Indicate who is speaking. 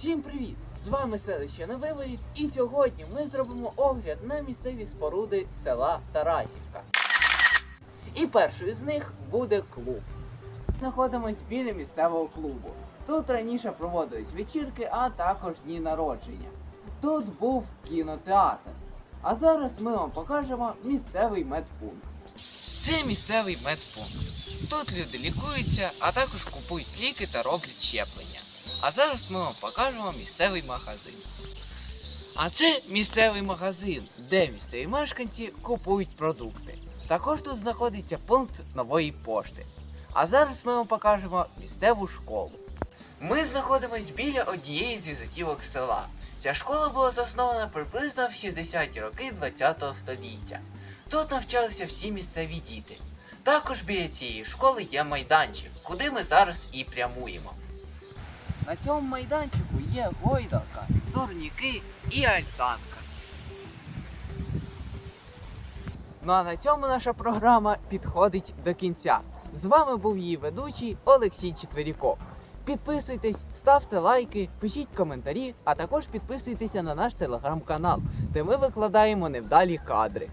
Speaker 1: Всім привіт! З вами селище Новиворіт і сьогодні ми зробимо огляд на місцеві споруди села Тарасівка. І першою з них буде клуб. Знаходимось біля місцевого клубу. Тут раніше проводились вечірки, а також дні народження. Тут був кінотеатр. А зараз ми вам покажемо місцевий медпункт. Це місцевий медпункт. Тут люди лікуються, а також купують ліки та роблять щеплення. А зараз ми вам покажемо місцевий магазин. А це місцевий магазин, де місцеві мешканці купують продукти. Також тут знаходиться пункт нової пошти. А зараз ми вам покажемо місцеву школу. Ми знаходимось біля однієї з візитівок села. Ця школа була заснована приблизно в 60-ті роки ХХ століття. Тут навчалися всі місцеві діти. Також біля цієї школи є майданчик, куди ми зараз і прямуємо. На цьому майданчику є гойдалка, турніки і альтанка. Ну а на цьому наша програма підходить до кінця. З вами був її ведучий Олексій Четверіков. Підписуйтесь, ставте лайки, пишіть коментарі, а також підписуйтеся на наш телеграм-канал, де ми викладаємо невдалі кадри.